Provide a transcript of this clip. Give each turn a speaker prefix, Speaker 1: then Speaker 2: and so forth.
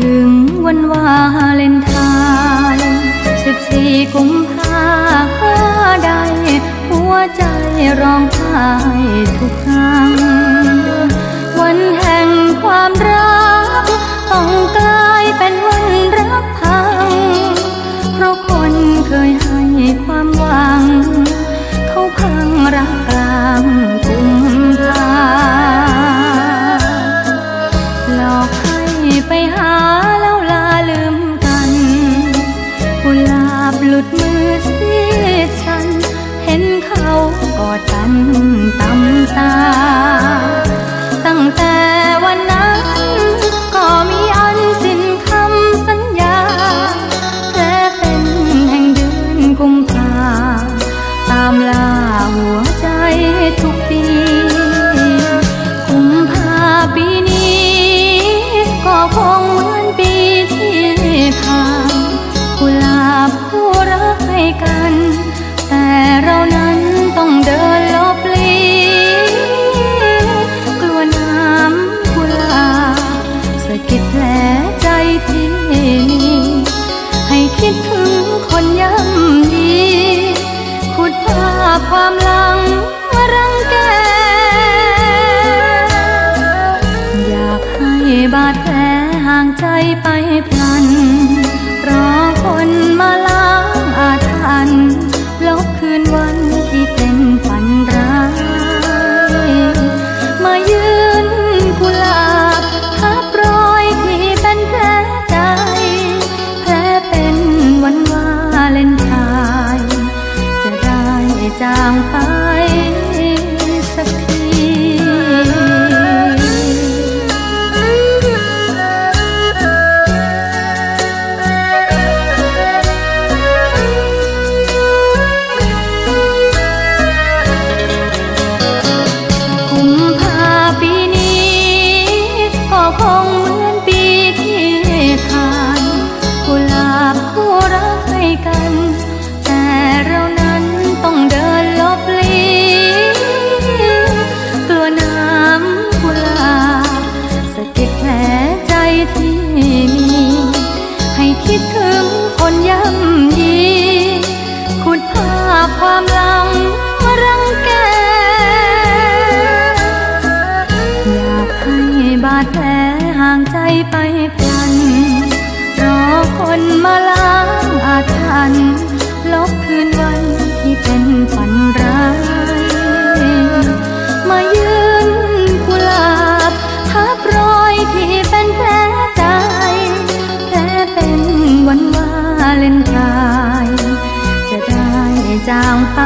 Speaker 1: ถึงวันวาเลนทายสิบสี่กุมภาพันธ์ใด หัวใจร้องไห้ทุกครั้ง วันแห่งความรัก เห็นเขากอดตำตำตา ความหลังมารังแก อยากให้บาดแผลห่างใจไปพล จางไป ให้บาดแผลห่างใจไปพัน รอคนมาล้างอาถรรพ์ลบคืนวันที่เป็นฝันร้าย มายืนกุลาบทับรอยที่เป็นแผลใจแผลเป็นวันวาเลนทายจะได้จางไป